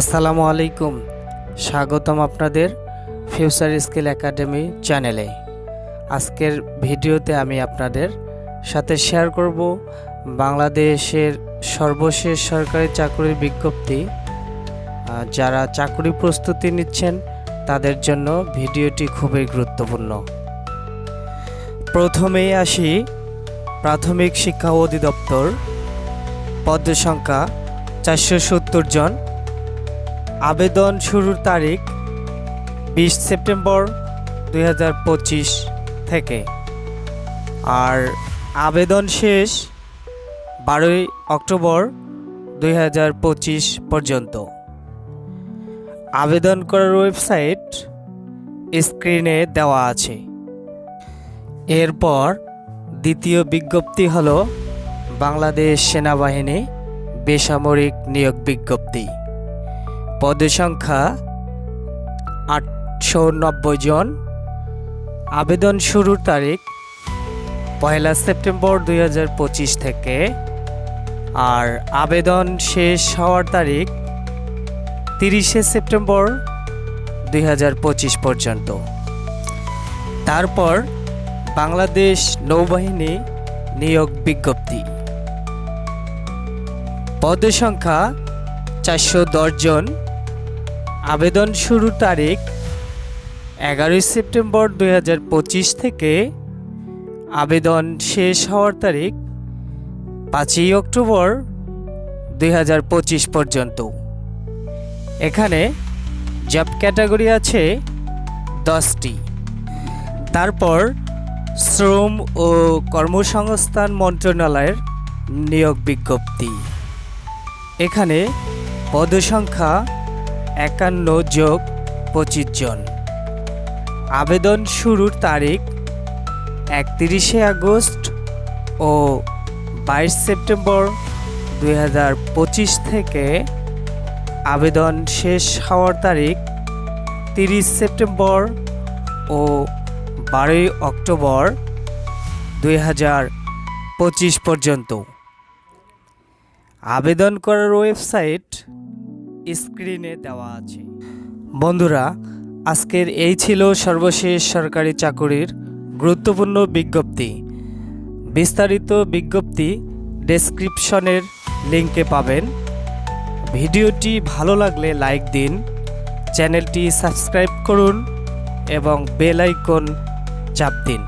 আসসালামু আলাইকুম। স্বাগতম আপনাদের ফিউচার স্কিল একাডেমি চ্যানেলে। আজকের ভিডিওতে আমি আপনাদের সাথে শেয়ার করব বাংলাদেশের সর্বশেষ সরকারি চাকরির বিজ্ঞপ্তি। যারা চাকরি প্রস্তুতি নিচ্ছেন, তাদের জন্য ভিডিওটি খুবই গুরুত্বপূর্ণ। প্রথমেই আসি, প্রাথমিক শিক্ষা অধিদপ্তর। পদ সংখ্যা চারশো সত্তর জন। আবেদন শুরুর তারিখ বিশ সেপ্টেম্বর দুই হাজার পঁচিশ থেকে। আর আবেদন শেষ বারোই অক্টোবর দুই হাজার পঁচিশ পর্যন্ত। আবেদন করার ওয়েবসাইট স্ক্রিনে দেওয়া আছে। এরপর দ্বিতীয় বিজ্ঞপ্তি হল বাংলাদেশ সেনাবাহিনী বেসামরিক নিয়োগ বিজ্ঞপ্তি। পদের সংখ্যা আটশো নব্বই জন। আবেদন শুরুর তারিখ পয়লা সেপ্টেম্বর দুই হাজার পঁচিশ থেকে। আর আবেদন শেষ হওয়ার তারিখ তিরিশে সেপ্টেম্বর দুই হাজার পঁচিশ পর্যন্ত। তারপর বাংলাদেশ নৌবাহিনী নিয়োগ বিজ্ঞপ্তি। পদের সংখ্যা চারশো দশ জন। আবেদন শুরুর তারিখ এগারোই সেপ্টেম্বর দুই হাজার পঁচিশ থেকে আবেদন শেষ হওয়ার তারিখ পাঁচই অক্টোবর দুই হাজার পঁচিশ পর্যন্ত। এখানে জব ক্যাটাগরি আছে দশটি। তারপর শ্রম ও কর্মসংস্থান মন্ত্রণালয়ের নিয়োগ বিজ্ঞপ্তি। এখানে পদসংখ্যা একান্ন যোগ পঁচিশ জন। আবেদন শুরুর তারিখ একত্রিশে আগস্ট ও বাইশ সেপ্টেম্বর দুই হাজার পঁচিশ থেকে। আবেদন শেষ হওয়ার তারিখ তিরিশ সেপ্টেম্বর ও বারোই অক্টোবর দুই হাজার পঁচিশ পর্যন্ত। আবেদন করার ওয়েবসাইট স্ক্রিনে দেওয়া আছে। বন্ধুরা, আজকের এই ছিল সর্বশেষ সরকারি চাকুরির গুরুত্বপূর্ণ বিজ্ঞপ্তি। বিস্তারিত বিজ্ঞপ্তি ডেসক্রিপশনের লিঙ্কে পাবেন। ভিডিওটি ভালো লাগলে লাইক দিন, চ্যানেলটি সাবস্ক্রাইব করুন এবং বেল আইকন চাপ দিন।